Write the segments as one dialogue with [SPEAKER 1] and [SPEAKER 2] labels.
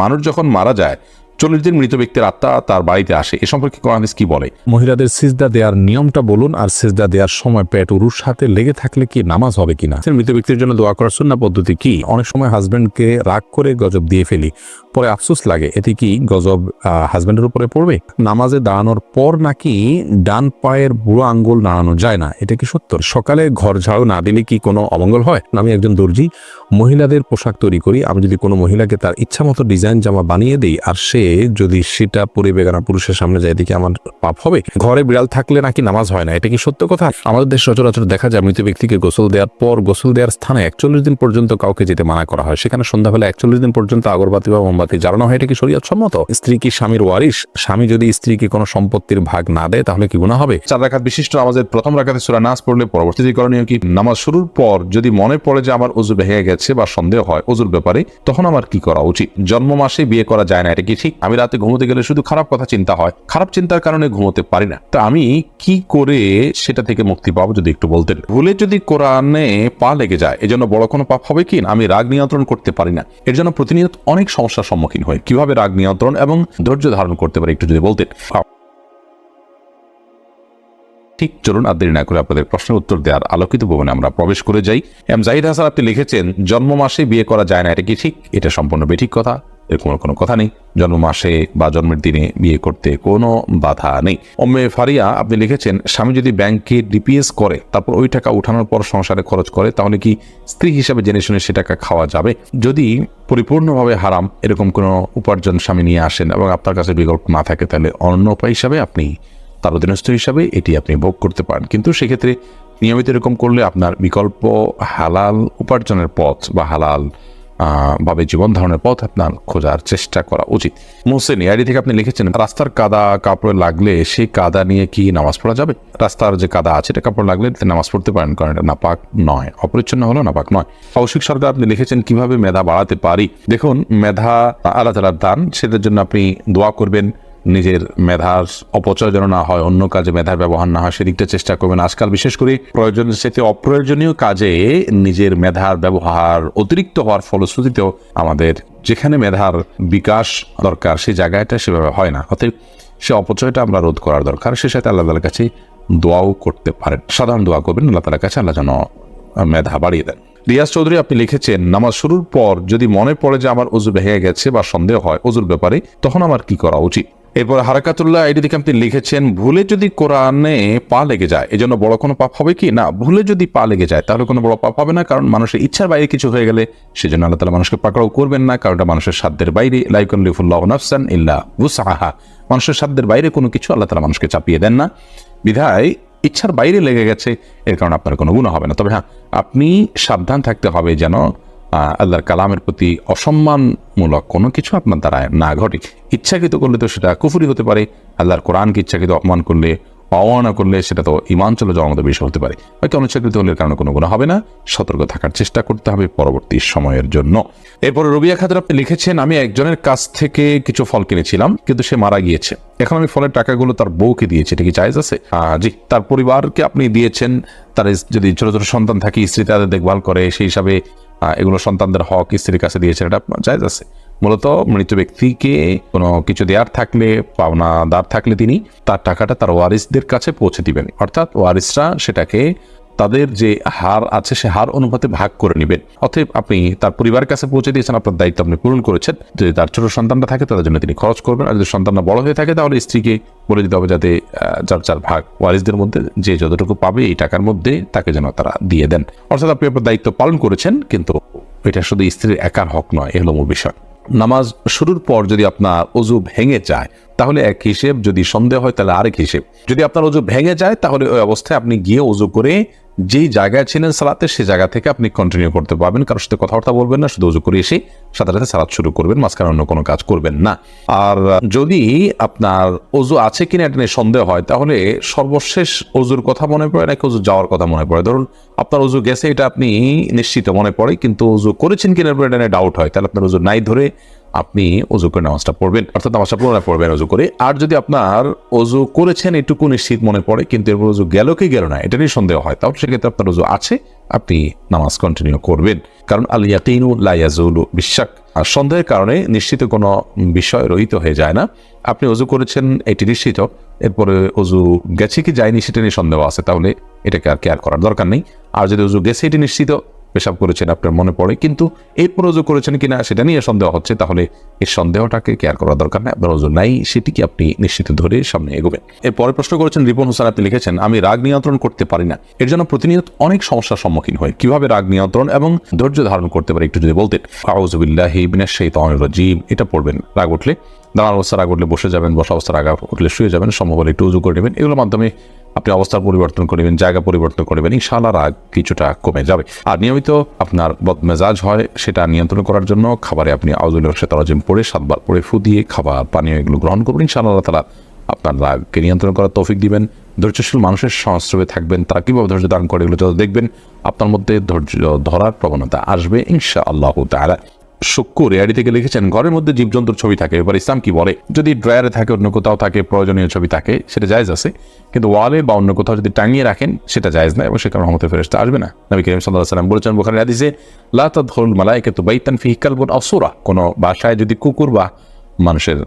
[SPEAKER 1] মানুষ যখন মারা যায় চল্লিশ দিন মৃত ব্যক্তির আত্মা তার বাড়িতে আসে। এ সম্পর্কে কোরআন হাদিস কি বলে?
[SPEAKER 2] মহিলাদের সিজদা দেওয়ার নিয়মটা বলুন আর সিজদা দেওয়ার সময় পেট উরুর সাথে লেগে থাকলে কি নামাজ হবে কিনা? মৃত ব্যক্তির জন্য দোয়া করার সুন্না পদ্ধতি কি? অনেক সময় হাজবেন্ডকে রাগ করে গজব দিয়ে ফেলি পরে আফসোস লাগে। এতে কি গজব হাজবেন্ডের উপরে পড়বে? নামাজে দাঁড়ানোর পর নাকি ডান পায়ের বুড়ো আঙ্গুল নাড়ানো যায় না? এটা কি সত্য? সকালে ঘর ঝাড়ু না দিলে কি কোনো অমঙ্গল হয়? আমি একজন দর্জি মহিলাদের পোশাক তৈরি করি। আমি যদি কোনো মহিলাকে তার ইচ্ছা মতো ডিজাইন জামা বানিয়ে দিই আর সে যদি সেটা পরে বেগানা পুরুষের সামনে যায় দেখি আমার পাপ হবে? ঘরে বিড়াল থাকলে নাকি নামাজ হয় না? এটা কি সত্য কথা? আমাদের দেশ সচরাচর দেখা যায় মৃত ব্যক্তিকে গোসল দেওয়ার পর গোসল দেওয়ার স্থানে একচল্লিশ দিন পর্যন্ত কাউকে যেতে মানা করা হয়। সেখানে সন্ধ্যাবেলা একচল্লিশ দিন পর্যন্ত আগরবাতি বা মোমবাতি জ্বালানো হয়। এটা কি শরীয়ত সম্মত? স্ত্রী কি স্বামীর ওয়ারিশ? স্বামী যদি স্ত্রীকে কোনো সম্পত্তির ভাগ না দেয়, তাহলে কি গুণা হবে?
[SPEAKER 1] চার রাখাত বিশিষ্ট আমাদের প্রথম রাখাতে সুরা নাচ পড়লে পরবর্তীতে করণীয় কি? নামাজ শুরুর পর যদি মনে পড়ে যে আমার অজু ভেঙে গেছে বা সন্দেহ হয় অজুর ব্যাপারে, তখন আমার কি করা উচিত? জন্ম মাসে বিয়ে করা যায় না, এটা কি ঠিক? আমি রাতে ঘুমোতে গেলে শুধু খারাপ কথা চিন্তা হয়, খারাপ চিন্তার কারণে ঘুমোতে পারি না। তো আমি কি করে সেটা থেকে মুক্তি পাবো যদি একটু বলতেন? ভুলে যদি কোরআনে পা লেগে যায়, এজন্য বড় কোনো পাপ হবে কি আমি রাগ নিয়ন্ত্রণ করতে পারি না। এর জন্য প্রতিনিয়ত অনেক সমস্যার সম্মুখীন হই। কীভাবে রাগ নিয়ন্ত্রণ এবং ধৈর্য ধারণ করতে পারি একটু যদি বলতেন? ঠিক, চলুন আর দেরি না করে আপনাদের প্রশ্নের উত্তর দেওয়ার আলোকিত ভবনে আমরা প্রবেশ করে যাই। এম জাহিদ হাসান আপনি লিখেছেন, জন্ম মাসে বিয়ে করা যায় না, এটা কি ঠিক? এটা সম্পূর্ণ বেঠিক কথা। এরকম কোনো কথা নেই। জন্ম মাসে বা জন্মের দিনে বিয়ে করতে কোনো বাধা নেই। অম্মে ফারিয়া, আপনি লিখেছেন, স্বামী যদি ব্যাংকে ডিপিএস করে, তারপর ওই টাকা উঠানোর পর সংসারে খরচ করে, তাহলে কি স্ত্রী হিসাবে জেনে শুনে সে টাকা খাওয়া যাবে? যদি পরিপূর্ণভাবে হারাম, এরকম কোনো উপার্জন স্বামী নিয়ে আসেন এবং আপনার কাছে বিকল্প না থাকে, তাহলে অন্য উপায় হিসাবে আপনি তার অধীনস্থ হিসাবে এটি আপনি ভোগ করতে পারেন। কিন্তু সেক্ষেত্রে নিয়মিত এরকম করলে আপনার বিকল্প হালাল উপার্জনের পথ বা হালাল ভাবে জীবন ধারণের পথ আপনার খোঁজার চেষ্টা করা উচিত। মোহসেন আইডি থেকে আপনি লিখেছেন, রাস্তার কাদা কাপড়ে লাগলে সেই কাদা নিয়ে কি নামাজ পড়া যাবে? রাস্তার যে কাদা আছে এটা কাপড় লাগলে নামাজ পড়তে পারেন, কারণ এটা নাপাক নয়। অপরিচ্ছন্ন হলো নাপাক নয়। কৌশিক সরকার, আপনি লিখেছেন, কীভাবে মেধা বাড়াতে পারি? দেখুন, মেধা আলাদা তালার দান, সেটার জন্য আপনি দোয়া করবেন। নিজের মেধার অপচয় যেন না হয়, অন্য কাজে মেধার ব্যবহার না হয়, সেদিকটা চেষ্টা করবেন। আজকাল বিশেষ করে প্রয়োজনের সাথে অপ্রয়োজনীয় কাজে নিজের মেধার ব্যবহার অতিরিক্ত হওয়ার ফলশ্রুতিতেও আমাদের যেখানে মেধার বিকাশ দরকার সেই জায়গাটা সেভাবে হয় না। অতএব সে অপচয়টা আমরা রোধ করার দরকার। সে সাথে আল্লাহ তালার কাছে দোয়াও করতে পারেন। সাধারণ দোয়া করবেন, আল্লাহ তালার কাছে আল্লাহ যেন মেধা বাড়িয়ে দেন। রিয়াজ চৌধুরী, আপনি লিখেছেন, নামাজ শুরুর পর যদি মনে পড়ে যে আমার অজু ভেঙে গেছে বা সন্দেহ হয় অজুর ব্যাপারে, তখন আমার কি করা উচিত? এরপর হারাকাতুল্লাহ আইডি থেকে আপনি লিখেছেন, ভুলে যদি কোরআনে পা লেগে যায়, এজন্য বড় কোনো পাপ হবে কি? না, ভুলে যদি পা লেগে যায়, তাহলে কোনো বড় পাপ হবে না, কারণ মানুষের ইচ্ছার বাইরে কিছু হয়ে গেলে সেজন্য আল্লাহ তালা মানুষকে পাকড়াও করবেন না, কারণটা মানুষের সাধ্যের বাইরে। লাইকুন লিফুল্লাহ নাফসান ইল্লা বুসাহা মানুষের সাধ্যের বাইরে কোনো কিছু আল্লাহ তালা মানুষকে চাপিয়ে দেন না। বিধায় ইচ্ছার বাইরে লেগে গেছে, এর কারণে আপনার কোনো গুণ হবে না। তবে হ্যাঁ আপনি সাবধান থাকতে হবে যেন আল্লাহর কালামের প্রতি অসম্মানমূলক কোনো কিছু আপনার দ্বারা না ঘটে। ইচ্ছাকৃত করলে তো সেটা কুফুরি হতে পারে। আল্লাহর কোরআনকে ইচ্ছাকৃত অপমান করলে অবমাননা করলে সেটা তো ইমান মতো বিষয় হতে পারে। হয়তো অনিচ্ছাকৃত হলে কারণে কোনো গুণ হবে না। সতর্ক থাকার চেষ্টা করতে হবে পরবর্তী সময়ের জন্য। এরপরে রবিয়া খাদের আপনি লিখেছেন, আমি একজনের কাছ থেকে কিছু ফল কিনেছিলাম, কিন্তু সে মারা গিয়েছে। এখন আমি ফলের টাকাগুলো তার বউকে দিয়েছি। এটা কি চাইজ আছে? জি। তার পরিবারকে আপনি দিয়েছেন। তার যদি ছোট ছোট সন্তান থাকে, স্ত্রী তাদের দেখভাল করে, সেই হিসাবে এগুলো সন্তানদের হক স্ত্রীর কাছে দিয়েছেন। এটা জায়জ আছে। মূলত মৃত ব্যক্তিকে কোনো কিছু দেওয়ার থাকলে, পাওনাদার থাকলে তিনি তার টাকাটা তার ওয়ারিসদের কাছে পৌঁছে দিবেন। অর্থাৎ ওয়ারিসরা সেটাকে তাদের যে হার আছে, সে হার অনুপাতে ভাগ করে নেবেন। অতএব আপনি তার পরিবারের কাছে পৌঁছে দিয়েছেন, আপনার দায়িত্ব আপনি পূরণ করেছেন। যদি তার ছোট সন্তানটা থাকে, তাদের জন্য তিনি খরচ করবেন। আর যদি সন্তানটা বড় হয়ে থাকে, তাহলে স্ত্রীকে বলে দিতে হবে যাতে যার যার ভাগ ওয়ারিসদের মধ্যে যে যতটুকু পাবে, এই টাকার মধ্যে তাকে যেন তারা দিয়ে দেন। অর্থাৎ আপনি আপনার দায়িত্ব পালন করেছেন, কিন্তু এটা শুধু স্ত্রীর একার হক নয়, এ মূল বিষয়। নামাজ শুরুর পর যদি আপনার অজু ভেঙে যায়, তাহলে এক হিসেব যদি সন্দেহ হয়, তাহলে আরেক হিসেব। যদি আপনার অজু ভেঙে যায়, তাহলে ওই অবস্থায় আপনি গিয়ে অজু করে যেই জায়গায় ছিলেন সালাতে, সেই জায়গা থেকে আপনি কন্টিনিউ করতে পারবেন। কারোর সাথে কথাবার্তা বলবেন না, শুধু অজু করে এসে সাথে সাথে সালাত শুরু করবেন, মাঝখানে অন্য কোনো কাজ করবেন না। আর যদি আপনার অজু আছে কিনা এটা নিয়ে সন্দেহ হয়, তাহলে সর্বশেষ অজুর কথা মনে পড়ে নাকি অজু যাওয়ার কথা মনে পড়ে? ধরুন, আপনার অজু গেছে, এটা আপনি নিশ্চিত মনে পড়ে, কিন্তু অজু করেছেন কিনা এটা নিয়ে ডাউট হয়। তাহলে আপনার অজু নাই ধরে আপনি অজু করে নামাজটা পড়বেন। অর্থাৎ নামাজটা পুনরায় পড়বেন অজু করে। আর যদি আপনার অজু করেছেন, এটুকু নিশ্চিত মনে পড়ে, কিন্তু এরপর অজু গেল কি গেল না, এটা নিয়ে সন্দেহ হয়। তাহলে সেক্ষেত্রে আপনার অজু আছে, আপনি নামাজ কন্টিনিউ করবেন। কারণ আল লাইয়াজুলু বিশ্বাক আর সন্দেহের কারণে নিশ্চিত কোনো বিষয় রহিত হয়ে যায় না। আপনি অজু করেছেন, এটি নিশ্চিত। এরপরে অজু গেছে কি যায়নি সেটা নিয়ে সন্দেহ আছে, তাহলে এটাকে আর কেয়ার করার দরকার নেই। আর যদি অজু গেছে, এটি নিশ্চিত। পেশাব করেছেন, আপনার মনে পড়ে? কিন্তু এরপর অজু করেছেন কিনা সেটা নিয়ে সন্দেহ হচ্ছে, তাহলে এই সন্দেহটাকে কেয়ার করার দরকার নেই আপনার অজু নাই সেটিকে আপনি নিশ্চিত ধরে সামনে এগোবেন? এরপরে প্রশ্ন করেছেন, রিপন হোসেন, আপনি লিখেছেন, আমি রাগ নিয়ন্ত্রণ করতে পারি না। এর জন্য প্রতিনিয়ত অনেক সমস্যার সম্মুখীন হয় কীভাবে রাগ নিয়ন্ত্রণ এবং ধৈর্য ধারণ করতে পারি, একটু যদি বলতেন। আউজবিল্লাহি রাজিম, এটা পড়বেন, রাগ উঠলে দাঁড়ার অবস্থা রাগ উঠলে বসে যাবেন, বসা অবস্থা রাগ উঠলে শুয়ে যাবেন সম্ভব হলে একটু উজু করে নেবেন, এগুলোর মাধ্যমে আপনি অবস্থার পরিবর্তন করবেন, জায়গা পরিবর্তন করবেন, ইনশাআল্লাহ রাগ কিছুটা কমে যাবে। আর নিয়মিত আপনার বদমেজাজ হয়, সেটা নিয়ন্ত্রণ করার জন্য খাবারে আপনি আউজুল্লাহ সেতারাজিম পড়ে সাতবার পড়ে ফু দিয়ে খাবার, পানীয় এগুলো গ্রহণ করবেন ইনশাআল্লাহ তারা আপনার রাগকে নিয়ন্ত্রণ করার তৌফিক দিবেন। ধৈর্যশীল মানুষের সংস্রবে থাকবেন, তারা কীভাবে ধৈর্য ধারণ করে এগুলো যত দেখবেন, আপনার মধ্যে ধৈর্য ধরার প্রবণতা আসবে ইনশা আল্লাহ তালা শুক্কুর এআডি থেকে লিখেছেন, ঘরের মধ্যে জীবজন্তুর ছবি থাকে, এবার ইসলাম কি বলে? যদি ড্রয়ারে থাকে, অন্য কোথাও থাকে, প্রয়োজনীয় ছবি থাকে, সেটা জায়েজ আছে। কিন্তু ওয়ালে বা অন্য কোথাও যদি টাঙিয়ে রাখেন, সেটা জায়েজ না এবং সে কারণে রহমতের ফেরেস্তা আসবে না। নবী করিম সাল্লাহ সাল্লাম বলেছেন বোখারি হাদিসে, লা তাদখুল মালাইকা তু বাইতান ফিহি কালবুন অসুরা কোনো বাসায় যদি কুকুর বা মানুষের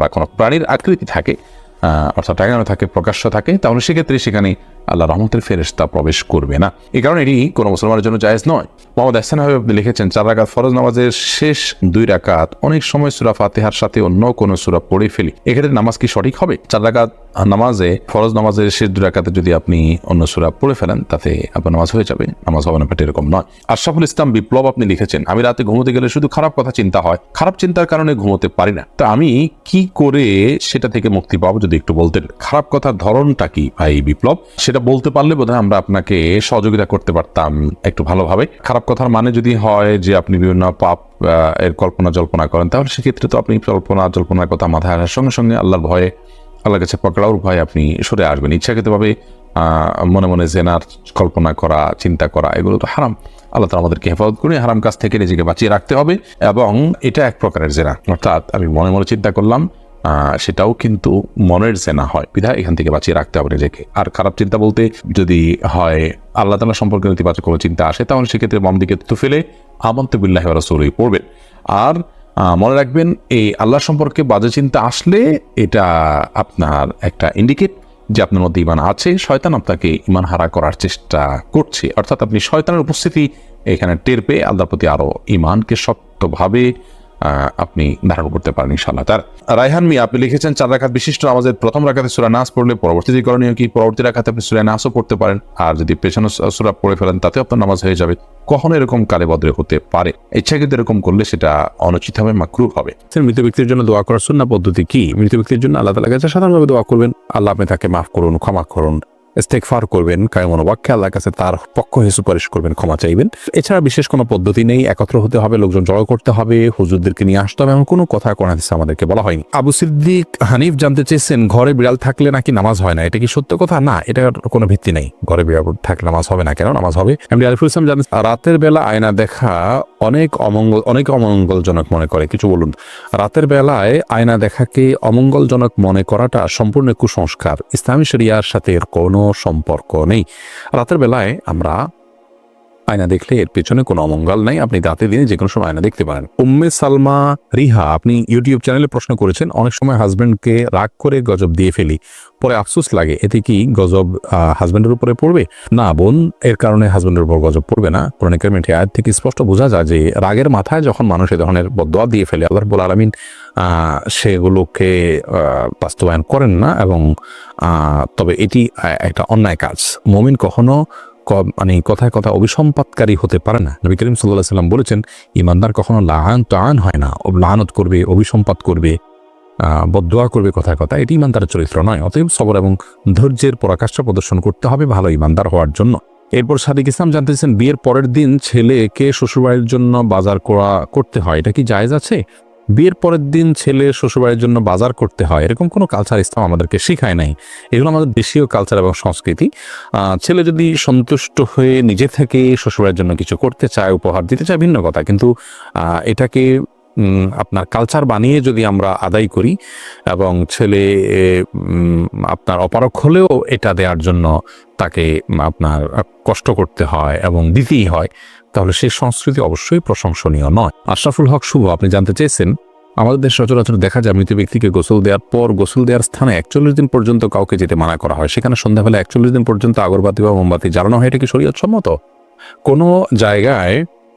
[SPEAKER 1] বা কোনো প্রাণীর আকৃতি থাকে অর্থাৎ টাঙানো থাকে, প্রকাশ্য থাকে, তাহলে সেক্ষেত্রে সেখানে আল্লাহ রহমতের ফেরেস্তা প্রবেশ করবে না। এই কারণে এটি কোনো মুসলমানের জন্য জায়েজ নয়। মোহাম্মদ আহসান হাবিব আপনি লিখেছেন, চার রাকাত ফরজ নামাজের শেষ দুই রাকাত, অনেক সময় সুরা ফাতেহার সাথে অন্য কোনো সুরা পড়ে ফেলি। এক্ষেত্রে নামাজ কি সঠিক হবে? চার রাকাত নামাজে, ফরজ নামাজের শেষ দুই রাকাতে যদি আপনি অন্য সুরা পড়ে ফেলেন, তাতে আপনার নামাজ হয়ে যাবে। নামাজ হবে না এরকম নয়। আশরাফুল ইসলাম বিপ্লব আপনি লিখেছেন, আমি রাতে ঘুমোতে গেলে শুধু খারাপ কথা চিন্তা হয়। খারাপ চিন্তার কারণে ঘুমোতে পারি না। তো আমি কি করে সেটা থেকে মুক্তি পাবো যদি একটু বলতেন? খারাপ কথার ধরনটা কি ভাই বিপ্লব? সেটা বলতে পারলে বোধহয় আমরা আপনাকে সহযোগিতা করতে পারতাম একটু ভালোভাবে। খারাপ কথার মানে যদি হয় যে আপনি বিভিন্ন পাপ এর কল্পনা জল্পনা করেন, তাহলে সেক্ষেত্রে তো আপনি কল্পনা জল্পনার কথা মাথায় আসার সঙ্গে সঙ্গে আল্লাহর ভয়ে আল্লাহর কাছে পকড়াওর ভয়ে আপনি সরে আসবেন। ইচ্ছাকৃতভাবে মনে মনে জেনার কল্পনা করা, চিন্তা করা, এগুলো তো হারাম। আল্লাহ তালা আমাদেরকে হেফাজত করে হারাম কাজ থেকে নিজেকে বাঁচিয়ে রাখতে হবে এবং এটা এক প্রকারের জেনা। অর্থাৎ আমি মনে মনে চিন্তা করলাম সেটাও কিন্তু মনের জেনা হয়। বিধায় এখান থেকে বাঁচিয়ে রাখতে হবে নিজেকে। আর খারাপ চিন্তা বলতে যদি হয়, আল্লাহ তালা সম্পর্কে নেতিবাচক কোনো চিন্তা আসে, তাহলে সেক্ষেত্রে বাম দিকে তু ফেলে আমন্ত বিল্লাহ রসুলই পড়বেন। আর মনে রাখবেন, এই আল্লাহ সম্পর্কে বাজে চিন্তা আসলে এটা আপনার একটা ইন্ডিকেট যে আপনার মধ্যে ইমান আছে। শয়তান আপনাকে ইমান হারা করার চেষ্টা করছে। অর্থাৎ আপনি শয়তানের উপস্থিতি এখানে টের পেয়ে আল্লাহর প্রতি আরও ইমানকে শক্তভাবে আপনি ধারণ করতে পারেন ইনশাল্লাহ তার রায়হান মিয়া, আপনি লিখেছেন, চার রাখাত বিশিষ্ট আমাদের প্রথম রাখাতে সুরা নাস পড়লে পরবর্তীতে করণীয় কি? পরবর্তী রাখাতে আপনি সুরা নাসও পড়তে পারেন। আর যদি পেছনে সুরা পড়ে ফেলেন তাতে আপনার নামাজ হয়ে যাবে। কখনো এরকম কালে বদলে হতে পারে। ইচ্ছাকৃত এরকম করলে সেটা অনুচিত হবে। মাকরু হবে
[SPEAKER 2] মৃত ব্যক্তির জন্য দোয়া করার সুন্না পদ্ধতি কি? মৃত ব্যক্তির জন্য আল্লাহ তালা কাছে সাধারণভাবে দোয়া করবেন। আল্লাহ আপনি তাকে মাফ করুন, ক্ষমা করুন। ইস্তেকফার করবেন কায়মন মনোবাক্যে আল্লাহর কাছে তার পক্ষ হয়ে সুপারিশ করবেন, ক্ষমা চাইবেন। এছাড়া বিশেষ কোনো পদ্ধতি নেই, একত্র হতে হবে, লোকজন জড়ো করতে হবে, হুজুরদেরকে নিয়ে আসতে হবে, এমন কোনো কথা কোন হাদিসে আমাদেরকে বলা হয়নি। আবু সিদ্দিক হানিফ জানতে চেয়েছেন, ঘরে বিড়াল থাকলে নাকি নামাজ হয় না? এটা কি সত্য কথা? না, এটা কোনো ভিত্তি নেই। ঘরে বিড়াল থাকলে নামাজ হবে না কেন? নামাজ হবে। এমনি আরিফুল ইসলাম জানেন রাতের বেলা আয়না দেখা অনেক অমঙ্গল, অনেক অমঙ্গলজনক মনে করে। কিছু বলুন। রাতের বেলায় আয়না দেখাকে অমঙ্গলজনক মনে করাটা সম্পূর্ণ কুসংস্কার। ইসলামী শরিয়ার সাথে কোনো সম্পর্ক নেই। রাতের বেলায় আমরা আয়না দেখলে এর পেছনে কোনো অমঙ্গল নাই। আপনি রাতে দিনে যে কোনো সময় আয়না দেখতে পারেন। উম্মে সালমা, রিহা, আপনি ইউটিউব চ্যানেলে প্রশ্ন করেছেন, অনেক সময় হাজবেন্ডকে রাগ করে গজব দিয়ে ফেলি। পরে আফসোস লাগে, এতে কি গজব হাজবেন্ডের উপরে পড়বে? না বোন, এর কারণে হাজবেন্ডের উপর গজব পড়বে না। কোরআন কারিমের আয়াত থেকে স্পষ্ট বোঝা যায় যে, রাগের মাথায় যখন মানুষ এ ধরনের বদোয়া দিয়ে ফেলে, আল্লাহ রাব্বুল আলামিন সেগুলোকে বাস্তবায়ন করেন না এবং তবে এটি একটা অন্যায় কাজ। মমিন কখনো মানে কথায় কথা অভিসম্পাদকারী হতে পারে না। নবী করিম সাল্লাহ সাল্লাম বলেছেন ইমানদার কখনো লাহান তান হয় না। লাহানত করবে অভিসম্পাদ করবে আহ, বদদোয়া করবে কথায় কথা এটি ইমানদারের চরিত্র নয়। অতএব সবর এবং ধৈর্যের পরাকাষ্ঠা প্রদর্শন করতে হবে ভালো ইমানদার হওয়ার জন্য। এরপর সাদিক ইসলাম জানতেছেন বিয়ের পরের দিন ছেলেকে শ্বশুরবাড়ির জন্য বাজার করা করতে হয়। এটা কি জায়েজ আছে? বিয়ের পরের দিন ছেলে শ্বশুরবাড়ির জন্য বাজার করতে হয়। এরকম কোনো কালচার ইসলাম আমাদেরকে শেখায় নাই। এগুলো আমাদের দেশীয় কালচার এবং সংস্কৃতি। ছেলে যদি সন্তুষ্ট হয়ে নিজে থেকে শ্বশুরবাড়ির জন্য কিছু করতে চায়, উপহার দিতে চায়, ভিন্ন কথা। কিন্তু এটাকে আপনার কালচার বানিয়ে যদি আমরা আদায় করি এবং ছেলে আপনার অপারক হলেও এটা দেওয়ার জন্য তাকে আপনার কষ্ট করতে হয় এবং দিতেই হয়, তাহলে সেই সংস্কৃতি অবশ্যই প্রশংসনীয় নয়। আশরাফুল হক, শুভ, আপনি জানতে চেয়েছেন, আমাদের দেশ সচরাচর দেখা যায় মৃত ব্যক্তিকে গোসল দেওয়ার পর গোসল দেওয়ার স্থানে একচল্লিশ দিন পর্যন্ত কাউকে যেতে মানা করা হয়। সেখানে সন্ধ্যাবেলা একচল্লিশ দিন পর্যন্ত আগরবাতি বা মোমবাতি জ্বালানো হয়, এটা কি শরীয়ত সম্মত কোনো জায়গায়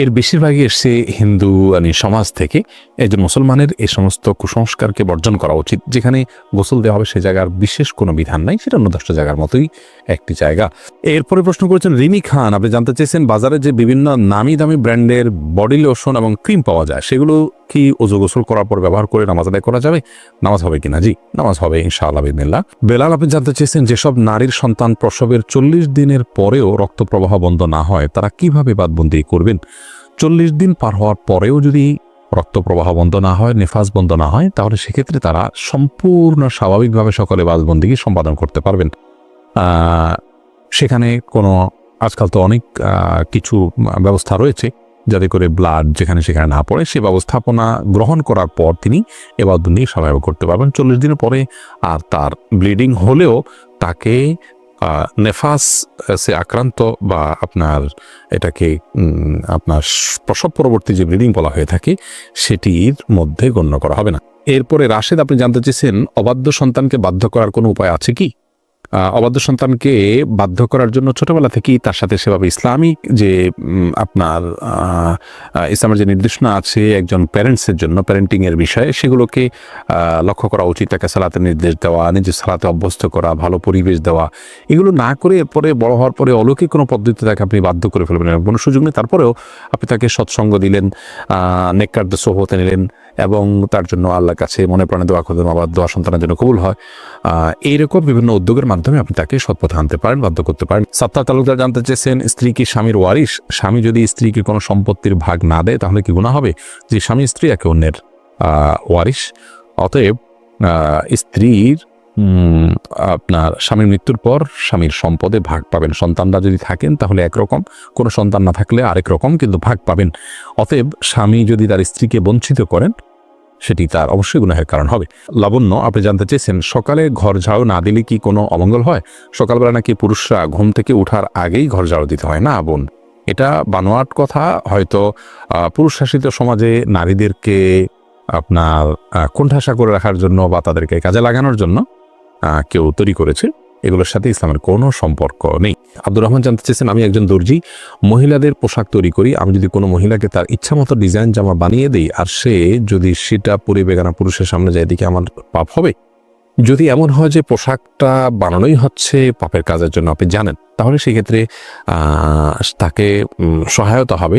[SPEAKER 2] এর বেশিরভাগই এসছে হিন্দু আনি সমাজ থেকে। একজন মুসলমানের এই সমস্ত কুসংস্কারকে বর্জন করা উচিত। যেখানে গোসল দেওয়া হবে সে জায়গার বিশেষ কোনো বিধান নাই, সেটা অন্য দশটা জায়গার মতোই একটি জায়গা। এরপরে প্রশ্ন করেছেন রিমি খান, আপনি জানতে চেয়েছেন বাজারে যে বিভিন্ন নামি দামি ব্র্যান্ডের বডি লোশন এবং ক্রিম পাওয়া যায়, সেগুলো কি ওজু গোসল করার পর ব্যবহার করে নামাজ আদায় করা যাবে? নামাজ হবে কিনা? জি, নামাজ হবে, ইনশাআল্লাহ বিদিনিল্লাহ বেলাল, আপনি জানতে চেয়েছেন যেসব নারীর সন্তান প্রসবের চল্লিশ দিনের পরেও রক্ত প্রবাহ বন্ধ না হয়, তারা কীভাবে বাদবন্দি করবেন? চল্লিশ দিন পার হওয়ার পরেও যদি রক্ত প্রবাহ বন্ধ না হয় নেফাজ বন্ধ না হয়, তাহলে সেক্ষেত্রে তারা সম্পূর্ণ স্বাভাবিকভাবে সকলে বাদবন্দিকে সম্পাদন করতে পারবেন। সেখানে কোনো আজকাল তো অনেক কিছু ব্যবস্থা রয়েছে যাতে করে ব্লাড যেখানে সেখানে না পড়ে, সে ব্যবস্থাপনা গ্রহণ করার পর তিনি এবার নিয়ে স্বাভাবিক করতে পারবেন। চল্লিশ দিনের পরে আর তার ব্লিডিং হলেও তাকে নেফাস সে আক্রান্ত বা আপনার এটাকে আপনার প্রসব পরবর্তী যে ব্লিডিং বলা হয়ে থাকে, সেটির মধ্যে গণ্য করা হবে না। এরপরে রাশেদ, আপনি জানতে চেয়েছেন, অবাধ্য সন্তানকে বাধ্য করার কোনো উপায় আছে কি? অবাধ্য সন্তানকে বাধ্য করার জন্য ছোটবেলা থেকেই তার সাথে সেভাবে ইসলামিক যে আপনার ইসলামের যে নির্দেশনা আছে একজন প্যারেন্টসের জন্য প্যারেন্টিং এর বিষয়ে, সেগুলোকে লক্ষ্য করা উচিত। তাকে সালাতে নির্দেশ দেওয়া, নিজের সালাতে অভ্যস্ত করা, ভালো পরিবেশ দেওয়া। এগুলো না করে এরপরে বড় হওয়ার পরে অলৌকিক কোনো পদ্ধতিতে তাকে আপনি বাধ্য করে ফেলবেন। কোনো সুযোগ নেই। তারপরেও আপনি তাকে সৎসঙ্গ দিলেন নেককার্দ সোহতে নিলেন এবং তার জন্য আল্লাহর কাছে মনে প্রাণে দোয়া করলেন আবার দোয়া সন্তানের জন্য কবুল হয়। এইরকম বিভিন্ন উদ্যোগের মাধ্যমে আপনি তাকে সৎপথে আনতে পারেন, বাধ্য করতে পারেন। সাত্তার তালুকদার জানতে চেয়েছেন, স্ত্রী কি স্বামীর ওয়ারিশ? স্বামী যদি স্ত্রীকে কোনো সম্পত্তির ভাগ না দেয়, তাহলে কি গুণা হবে? যে স্বামী স্ত্রী একে অন্যের ওয়ারিশ। অতএব স্ত্রীর আপনার স্বামীর মৃত্যুর পর স্বামীর সম্পদে ভাগ পাবেন। সন্তানরা যদি থাকেন, তাহলে একরকম। কোনো সন্তান না থাকলে আরেক রকম, কিন্তু ভাগ পাবেন। অতএব, স্বামী যদি তার স্ত্রীকে বঞ্চিত করেন সেটি তার অবশ্যই গুনাহের কারণ হবে। লাবণ্য, আপনি জানতে চেয়েছেন, সকালে ঘর ঝাড়ু না দিলে কি কোনো অমঙ্গল হয়? সকালবেলা নাকি পুরুষরা ঘুম থেকে ওঠার আগেই ঘর ঝাড়ু দিতে হয়? না, বোন। এটা বানোয়াট কথা, হয়তো পুরুষ শাসিত সমাজে নারীদেরকে আপনার কোণঠাসা করে রাখার জন্য বা তাদেরকে কাজে লাগানোর জন্য কেউ তৈরি করেছে। এগুলোর সাথে ইসলামের কোনো সম্পর্ক নেই। আব্দুর রহমান জানতে চেয়েছেন, আমি একজন দর্জি, মহিলাদের পোশাক তৈরি করি, আমি যদি কোনো মহিলাকে তার ইচ্ছা মতো ডিজাইন জামা বানিয়ে দিই আর সে যদি সেটা পরে বেগানা পুরুষের সামনে যায় দিকে আমার পাপ হবে? যদি এমন হয় যে পোশাকটা বানানোই হচ্ছে পাপের কাজের জন্য, আপনি জানেন, তাহলে সেক্ষেত্রে তাকে সহায়তা হবে।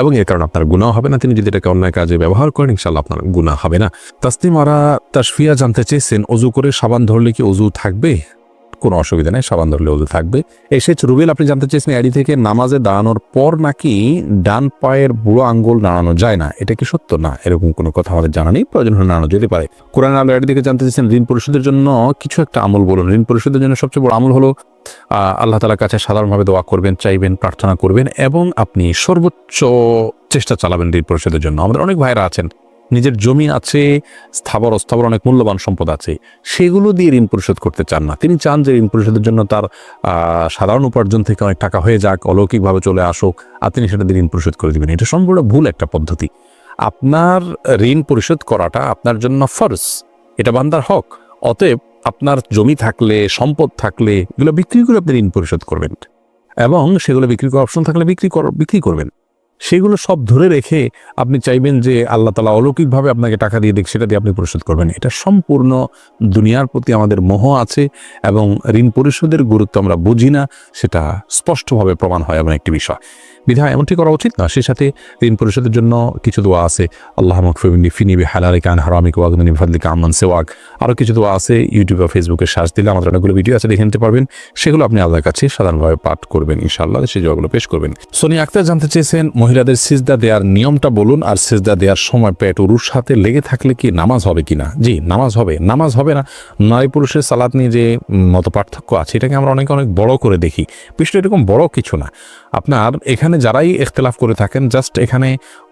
[SPEAKER 2] এবং এর কারণে আপনার গুণাও হবে না। তিনি যদি এটাকে অন্যায় কাজে ব্যবহার করেন ইনশাল্লাহ আপনার গুণা হবে না। তাসলিম আরা তাসফিয়া জানতে চেয়েছেন, অজু করে সাবান ধরলে কি অজু থাকবে? কোনো অসুবিধা নেই, সাবান ধরলে অজু থাকবে। এসেছে রুবেল, আপনি জানতে চেয়েছেন এডি থেকে নামাজে দাঁড়ানোর পর নাকি ডান পায়ের বুড়ো আঙ্গুল নাড়ানো যায় না? এটা কি সত্য? না, এরকম কোনো কথা আমাদের জানা নেই, প্রয়োজন হলে নাড়ানো যেতে পারে। কোরআন আলো এডি থেকে জানতে চেয়েছেন, ঋণ পরিশোধের জন্য কিছু একটা আমল বলুন। ঋণ পরিশোধের জন্য সবচেয়ে বড় আমল হলো আল্লাহ তালার কাছে সাধারণভাবে দোয়া করবেন, চাইবেন, প্রার্থনা করবেন এবং আপনি সর্বোচ্চ চেষ্টা চালাবেন ঋণ পরিশোধের জন্য। আমাদের অনেক ভাইরা আছেন, নিজের জমি আছে, স্থাবর, অস্থাবর অনেক মূল্যবান সম্পদ আছে, সেগুলো দিয়ে ঋণ পরিশোধ করতে চান না। তিনি চান যে ঋণ পরিশোধের জন্য তার সাধারণ উপার্জন থেকে অনেক টাকা হয়ে যাক, অলৌকিকভাবে চলে আসুক, আর তিনি সেটা দিয়ে ঋণ পরিশোধ করে দিবেন। এটা সম্পূর্ণ ভুল একটা পদ্ধতি। আপনার ঋণ পরিশোধ করাটা আপনার জন্য ফরজ। এটা বান্দার হক। অতএব আপনার জমি থাকলে, সম্পদ থাকলে, এগুলো বিক্রি করে আপনি ঋণ পরিশোধ করবেন। এবং সেগুলো বিক্রি করার অপশন থাকলে বিক্রি কর, বিক্রি করবেন। সেগুলো সব ধরে রেখে আপনি চাইবেন যে আল্লাহ তালা অলৌকিকভাবে আপনাকে টাকা দিয়ে দিক, সেটা দিয়ে আপনি পরিশোধ করবেন। এটা সম্পূর্ণ দুনিয়ার প্রতি আমাদের মোহ আছে এবং ঋণ পরিশোধের গুরুত্ব আমরা বুঝি না, সেটা স্পষ্টভাবে প্রমাণ হয় এমন একটি বিষয়। বিধায় এমনটি করা উচিত না। সেই সাথে ঋণ পরিশোধের জন্য কিছু দোয়া আছে। আল্লাহ মকফিবিনী ফিনিবি কান হারামিক ওয়াগমিনী ফাদলিকা আমান সেওয়াক। আরও কিছু দোয়া আছে ইউটিউব বা ফেসবুকে সার্চ দিলে আমাদের অনেকগুলো ভিডিও আছে, দেখে নিতে পারবেন। সেগুলো আপনি আল্লাহর কাছে সাধারণভাবে পাঠ করবেন, ইনশাআল্লাহ। সেই দোয়াগুলো পেশ করবেন। সোনি আক্তার জানতে চেয়েছেন, মহিলাদের সিজদা দেওয়ার নিয়মটা বলুন আর সিজদা দেওয়ার সময় পেট উরুর সাথে লেগে থাকলে কি নামাজ হবে কিনা? জি, নামাজ হবে। নামাজ হবে না। নারী পুরুষের সালাত নিয়ে যে মত পার্থক্য আছে, এটাকে আমরা অনেক অনেক বড় করে দেখি। বিষয়টা এরকম বড় কিছু না। আপনার এখানে যারাই ইখতলাফ করে থাকেন জাস্ট এখানে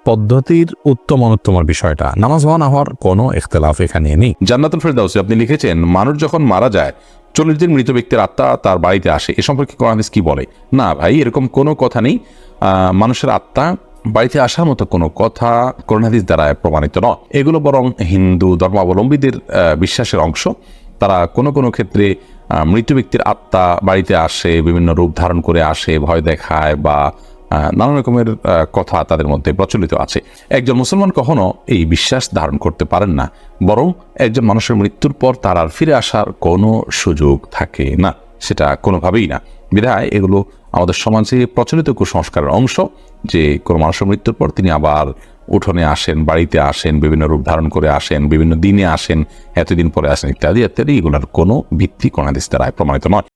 [SPEAKER 2] পদ্ধতির উত্তম অনুত্তমের বিষয়টা। নামাজ হওয়া না হওয়ার কোনো ইখতলাফ এখানে নেই।
[SPEAKER 1] জান্নাতুল ফেরদাউসি, আপনি লিখেছেন, মানুষ যখন মারা যায়, চল্লিশ দিন মৃত ব্যক্তির আত্মা তার বাড়িতে আসে। এ সম্পর্কে কোরআন হাদিস কি বলে? না ভাই, এরকম কোনো কথা নেই। মানুষের আত্মা বাড়িতে আসার মতো কোনো কথা কোরআন হাদিস দ্বারা প্রমাণিত নয়। এগুলো বরং হিন্দু ধর্মাবলম্বীদের বিশ্বাসের অংশ। তারা কোনো কোনো ক্ষেত্রে মৃত ব্যক্তির আত্মা বাড়িতে আসে, বিভিন্ন রূপ ধারণ করে আসে, ভয় দেখায় বা নানা রকমের কথা তাদের মধ্যে প্রচলিত আছে। একজন মুসলমান কখনো এই বিশ্বাস ধারণ করতে পারেন না, বরং একজন মানুষের মৃত্যুর পর তার আর ফিরে আসার কোনো সুযোগ থাকে না, সেটা কোনোভাবেই না। বিধায় এগুলো আমাদের সমাজে প্রচলিত কুসংস্কারের অংশ, যে কোনো মানুষের মৃত্যুর পর তিনি আবার উঠোনে আসেন, বাড়িতে আসেন, বিভিন্ন রূপ ধারণ করে আসেন, বিভিন্ন দিনে আসেন, এতদিন পরে আসেন ইত্যাদি ইত্যাদি, এগুলোর কোনো ভিত্তি কোনো হাদিস দ্বারায় প্রমাণিত নয়।